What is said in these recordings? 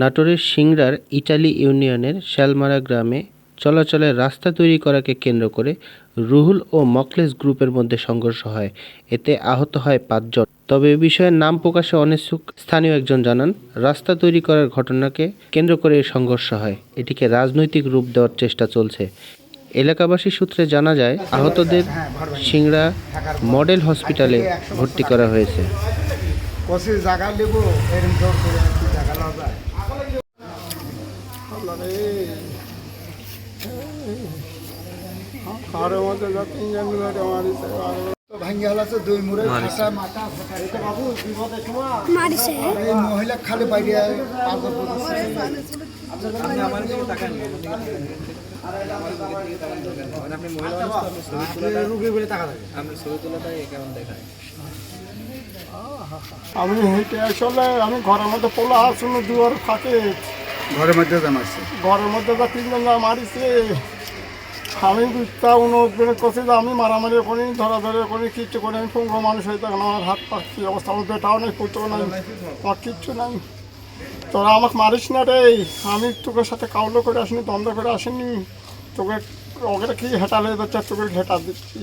নাটোরের সিংড়ার ইটালি ইউনিয়নের শ্যালমারা গ্রামে চলাচলের রাস্তা তৈরি করাকে কেন্দ্র করে রুহুল ও মকলেস গ্রুপের মধ্যে সংঘর্ষ হয়। এতে আহত হয় পাঁচজন। তবে এ বিষয়ে নাম প্রকাশে অনিচ্ছুক স্থানীয় একজন জানান, রাস্তা তৈরি করার ঘটনাকে কেন্দ্র করে সংঘর্ষ হয়। এটিকে রাজনৈতিক রূপ দেওয়ার চেষ্টা চলছে। এলাকাবাসী সূত্রে জানা যায়, আহতদের সিংড়া মডেল হসপিটালে ভর্তি করা হয়েছে। জায়গা করে মহিলা খালি বাইরে আমি হেঁটে আসলে আমি ঘরের মধ্যে পোলা আসুন দুয়ার ফাঁকে ঘরের মধ্যে জানাচ্ছে ঘরের মধ্যে তো তিনজন মারিছে, আমি বুঝতা উনবেন করছি আমি মারামারি করি ধরাধরি করি কিচ্ছু করি আমি পুঙ্গ মানুষ হয়ে তখন আমার হাত পা কি অবস্থা? আমার বেটাও নেই, পুত্রও নাই, আমার কিচ্ছু নাই। তোরা আমাকে মারিস না রে, আমি তোকে সাথে কাউলো করে আসিনি, দ্বন্দ্ব করে আসিনি। তোকে ওকে কি হেঁটালে যাচ্ছে তোকে ঘেটা দিচ্ছি।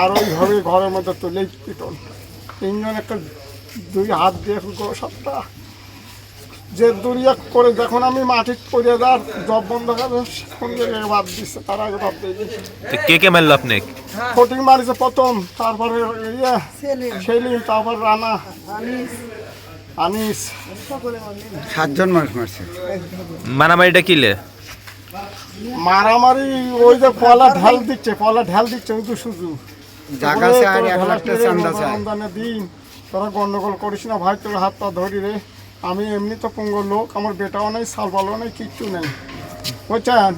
আর ওইভাবে ঘরের মধ্যে তুলেই পিটন। তিনজন একটা দুই হাত দিয়ে সবটা। যে দুরিয়া করে যখন আমি মাটি পড়ে যার জব বন্ধ করে সেখান থেকে বাদ দিচ্ছে তার আগে বাদ দিয়ে কে কে মারলো আপনি? ফটিং মারিছে প্রথম তারপরে ইয়ে সেলিম। তারপর রানা। আনিস। সাতজন মানুষ মারছে। মারামারিটা কিলে মারামারি ওই যে পলা ঢাল দিচ্ছে পলা ঢাল দিচ্ছে ওই তো শুধু। জায়গা আর এক লাখ টাকা চান্দা রমজানের দিন তোরা গন্ডগোল করিস না ভাই তোর হাত পা ধরি রে। আমি এমনি তো পঙ্গ লোক আমার বেটাও নেই সাল সালবালও নেই কিচ্ছু নেই। বুঝছেন?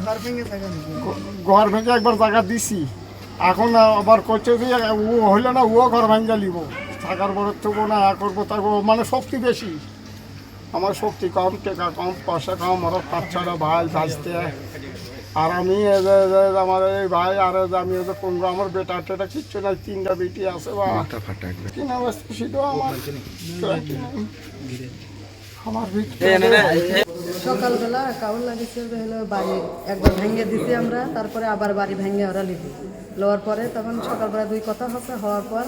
ঘর ভেঙে একবার জায়গা দিছি। এখন আবার করছে যে ও হইলে না ও ঘর ভেঙে লিব। থাকার বড় তবু না এ করব তাকে মানে শক্তি বেশি। আমার শক্তি কম টাকা কম পয়সা কম আমার পাঁচ ছটা ভাই বাঁচতে আর আমি আমার এই ভাই আর আমি এই যে পঙ্গু আমার বেটা টেটা কিচ্ছু নাই তিনটা বেটি আছে বা কিনা শুধু আমার? সকালবেলা কাউল লাগিয়েছে যে হলো বাড়ি একবার ভেঙে দিছি আমরা তারপরে আবার বাড়ি ভেঙে ওরা লিখি লওয়ার পরে তখন সকালবেলা দুই কথা হচ্ছে হওয়ার পর